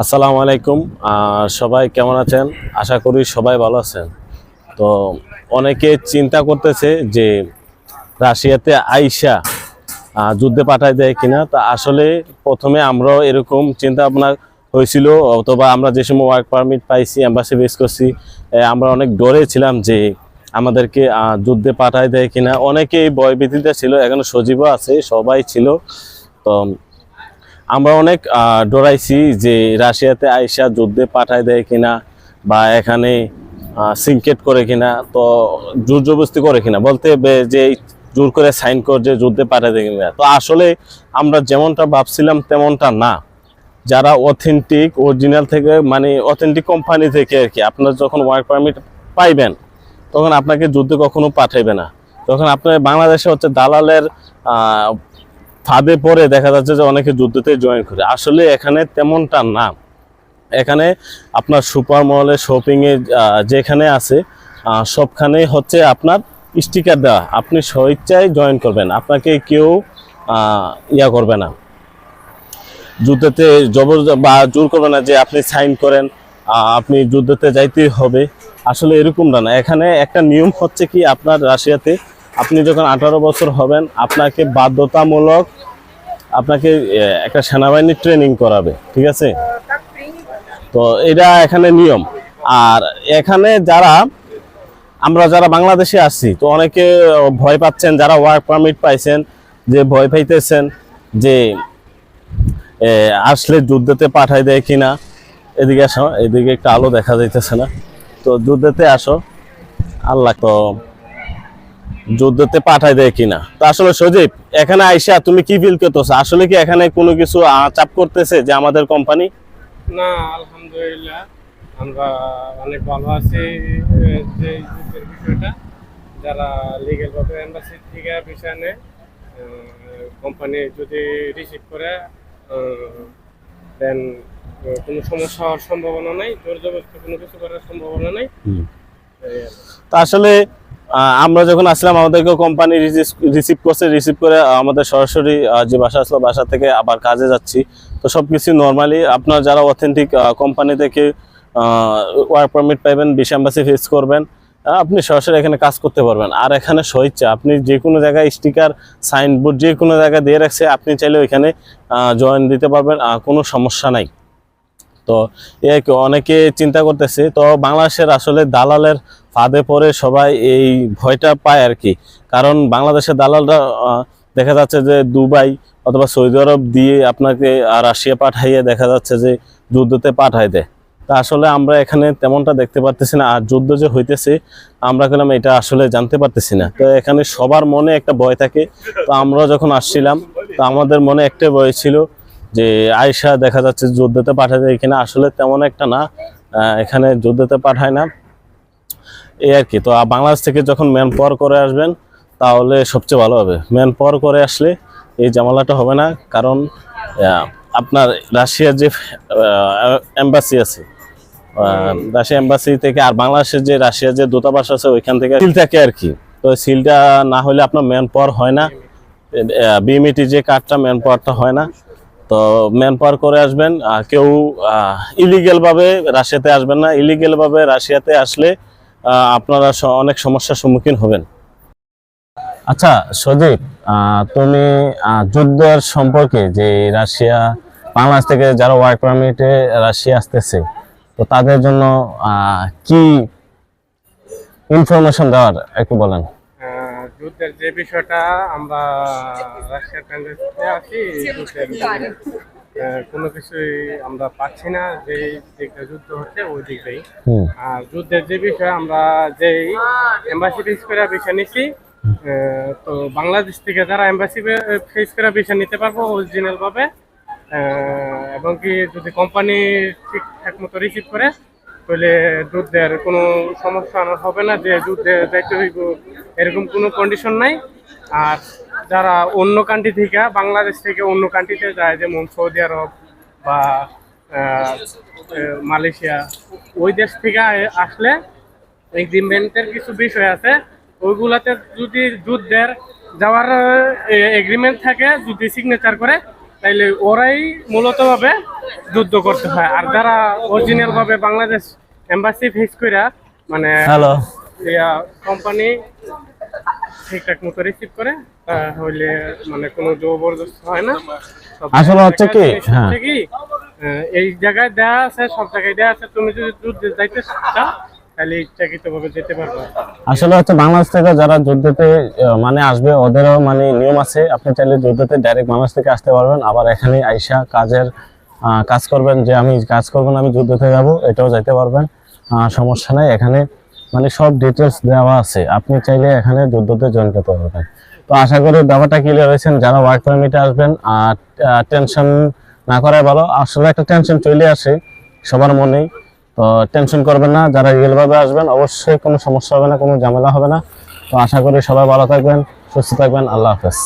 আসসালামু আলাইকুম। সবাই কেমন আছেন? আশা করি সবাই ভালো আছেন। তো অনেকে চিন্তা করতেছে যে রাশিয়াতে আইসা যুদ্ধে পাঠায় দেয় কিনা। তা আসলে প্রথমে আমরাও এরকম চিন্তা ভাবনা হয়েছিল, অথবা আমরা যে সময় ওয়ার্ক পারমিট পাইছি অ্যাম্বাসি বেস করছি আমরা অনেক ডরে ছিলাম যে আমাদেরকে যুদ্ধে পাঠায় দেয় কিনা। অনেকেই ভয়ভীতিতে ছিল, এখনও সজীবও আছে, সবাই ছিল। তো আমরা অনেক ডরাইছি যে রাশিয়াতে আইসা যুদ্ধে পাঠায় দেয় কিনা বা এখানে সিনকেট করে কিনা, তো জোর জবরদস্তি করে কিনা, বলতে যে জোর করে সাইন কর যে যুদ্ধে পাঠায় দেয় কিনা। তো আসলে আমরা যেমনটা ভাবছিলাম তেমনটা না। যারা অথেন্টিক অরিজিনাল থেকে মানে অথেন্টিক কোম্পানি থেকে আর কি, আপনার যখন ওয়ার্ক পারমিট পাইবেন, তখন আপনাকে যুদ্ধে কখনো পাঠাইবে না। তখন আপনার বাংলাদেশে হচ্ছে দালালের ফাঁদে পড়ে দেখা যাচ্ছে যে অনেকে যুদ্ধতে জয়েন করে। আসলে এখানে তেমনটা না। এখানে আপনার সুপার মলে শপিংয়ে যেখানে আছে আহ, সবখানেই হচ্ছে আপনার স্টিকার দেওয়া। আপনি স্বেচ্ছায় জয়েন করবেন। আপনাকে কেউ ইয়া করবে না। যুদ্ধতে জবর বা জোর করবে না যে আপনি সাইন করেন আপনি যুদ্ধতে যাইতেই হবে। আসলে এরকম না। এখানে একটা নিয়ম হচ্ছে কি আপনার রাশিয়াতে আপনি যখন আঠারো বছর হবেন, আপনাকে বাধ্যতামূলক আপনাকে একটা সেনাবাহিনীর ট্রেনিং করাবে, ঠিক আছে? তো এটা এখানে নিয়ম। আর এখানে যারা, আমরা যারা বাংলাদেশে আসছি, তো অনেকে ভয় পাচ্ছেন, যারা ওয়ার্ক পারমিট পাইছেন, যে ভয় পাইতেছেন যে আসলে যুদ্ধতে পাঠাই দেয় কিনা। এদিকে আসো, এদিকে একটা আলো দেখা যাইতেছে না। তো যুদ্ধতে আসো। আল্লাহ তো যুদ্ধতে পাঠাই দেয় কিনা? তো আসলে সজীব এখানে আইসা তুমি কি ফিল করতেছো? আসলে কি এখানে কোনো কিছু চাপ করতেছে যে আমাদের কোম্পানি না আলহামদুলিল্লাহ আমরা অনেক ভালো আছি যে যুদ্ধের বিষয়টা। যারা লিগেল ভাবে এম্বাসি থেকে বিষয় নেয় কোম্পানি যদি রিসিভ করে দেন কোনো সমস্যা হওয়ার সম্ভাবনা নাই জোর জবরদস্তি কোনো কিছু করার সম্ভাবনা নাই। তো আসলে আমরা যখন আসলাম আমাদেরকে কোম্পানি রিসিভ করছে রিসিভ করে আমাদের সরাসরি যে বাসা আসলো, বাসা থেকে আবার কাজে যাচ্ছি। তো সব কিছু নর্মালি আপনার যারা অথেন্টিক কোম্পানি থেকে ওয়ার্ক পারমিট পাইবেন বিশ ফেস করবেন আপনি সরাসরি এখানে কাজ করতে পারবেন। আর এখানে স্বেচ্ছা আপনি যে কোনো জায়গায় স্টিকার সাইনবোর্ড যে কোনো জায়গায় দিয়ে রাখছে, আপনি চাইলে ওইখানে জয়েন দিতে পারবেন কোনো সমস্যা নাই। তো এ অনেকে চিন্তা করতেছে, তো বাংলাদেশের আসলে দালালের ফাঁদে পড়ে সবাই এই ভয়টা পায় আর কি। কারণ বাংলাদেশের দালালরা দেখা যাচ্ছে যে দুবাই অথবা সৌদি আরব দিয়ে আপনাকে রাশিয়া পাঠাইয়ে দেখা যাচ্ছে যে যুদ্ধতে পাঠায় দেয়। তা আসলে আমরা এখানে তেমনটা দেখতে পারতেছি না, আর যুদ্ধ যে হইতেছে, আমরা গেলাম এটা আসলে জানতে পারতেছি না। তো এখানে সবার মনে একটা ভয় থাকে। তো আমরা যখন আসছিলাম, তো আমাদের মনে একটা ভয় ছিল যে আয়সা দেখা যাচ্ছে যুদ্ধতে পাঠায় দেয় কিনা, আসলে তেমন একটা না এখানে যুদ্ধতে পাঠায় না। এই আর কি, তো বাংলাদেশ থেকে যখন ম্যান পাওয়ার করে আসবেন, তাহলে সবচেয়ে ভালো হবে। ম্যান পাওয়ার করে আসলে এই জামালাটা হবে না, কারণ আপনার রাশিয়ার যে এম্বাসি আছে রাশিয়া এম্বাসি থেকে আর বাংলাদেশের যে রাশিয়ার যে দূতাবাস আছে, ওইখান থেকে সিল থাকে আর কি। তো সিলটা না হলে আপনার ম্যান পাওয়ার হয় না বিএমইটি যে কার্ডটা ম্যান পাওয়ারটা হয় না। তো ম্যান পাওয়ার করে আসবেন কেউ ইলিগেল ভাবে রাশিয়াতে আসবেন না। ইলিগেল ভাবে রাশিয়াতে আসলে আপনারা অনেক সমস্যার সম্মুখীন হবেন। আচ্ছা সজীব তুমি যুদ্ধের সম্পর্কে যে রাশিয়া, বাংলাদেশ থেকে যারা ওয়ার্ক পারমিটে রাশিয়া আসতেছে, তো তাদের জন্য কি ইনফরমেশন দেওয়ার একটু বলেন? আহ, যুদ্ধের যে বিষয়টা আমরা রাশিয়ার ট্যান্ডেন্সিতে আছি যুদ্ধের আহ, কোনো কিছুই আমরা পাচ্ছি না যে দিকটা যুদ্ধ হচ্ছে ওই দিকটাই। হুম। আর যুদ্ধের যে বিষয় আমরা যেই এম্বাসি ফেস করে বিষয় নিচ্ছি আহ, তো বাংলাদেশ থেকে যারা এম্বাসি ফেস করে বিষয় নিতে পারব অরিজিনাল ভাবে আহ, এবং কি যদি কোম্পানি ঠিকঠাক মতো রিসিভ করে তাহলে যুদ্ধের কোনো সমস্যা আর হবে না, যে যুদ্ধে যাইতে হইব এরকম কোনো কন্ডিশন নাই। আর যারা অন্য কান্ট্রি থেকে, বাংলাদেশ থেকে অন্য কান্ট্রিতে যায়, যেমন সৌদি আরব বা মালয়েশিয়া, ওই দেশ থেকে আসলে এগ্রিমেন্টের কিছু বিষয় আছে। ওইগুলাতে যদি যুদ্ধের যাওয়ার এগ্রিমেন্ট থাকে, যদি সিগনেচার করে তাইলে ওরাই মূলত ভাবে যুদ্ধ করতে হয়। আর যারা অরিজিনাল ভাবে বাংলাদেশ এম্বাসি ফেস কইরা মানে হ্যালো ইয়া কোম্পানি ঠিকঠাক মতো রিসিভ করে হইলে মানে কোনো জবরদস্ত হয় না। আসলে হচ্ছে কি, হ্যাঁ। এই জায়গায় দেয়া আছে সব জায়গায় দেয়া আছে। তুমি যদি যুদ্ধে যাইতে চাও তাহলে ইচ্ছাকৃত ভাবে যেতে পারবে। আসলে হচ্ছে বাংলাদেশ থেকে যারা যুদ্ধতে মানে আসবে, ওদেরও মানে নিয়ম আছে। আপনি চাইলে যুদ্ধতে ডাইরেক্ট বাংলাদেশ থেকে আসতে পারবেন। আবার এখানে আইসা কাজের কাজ করবেন যে আমি কাজ করবেন আমি যুদ্ধতে যাব, এটাও যাইতে পারবেন। সমস্যা নাই। এখানে মানে সব ডিটেলস দেওয়া আছে। আপনি চাইলে এখানে যুদ্ধতে জয়েন করতে পারবেন। তো আশা করি ব্যাপারটা ক্লিয়ার হয়েছেন যারা ওয়ার্ক পারমিটে আসবেন, আর টেনশন না করাই ভালো। আসলে একটা টেনশন চলে আসে সবার মনেই। তো টেনশন করবেন না, যারা রিয়েলভাবে আসবেন, অবশ্যই কোনো সমস্যা হবে না, কোনো ঝামেলা হবে না। তো আশা করি সবাই ভালো থাকবেন, সুস্থ থাকবেন, আল্লাহ হাফেজ।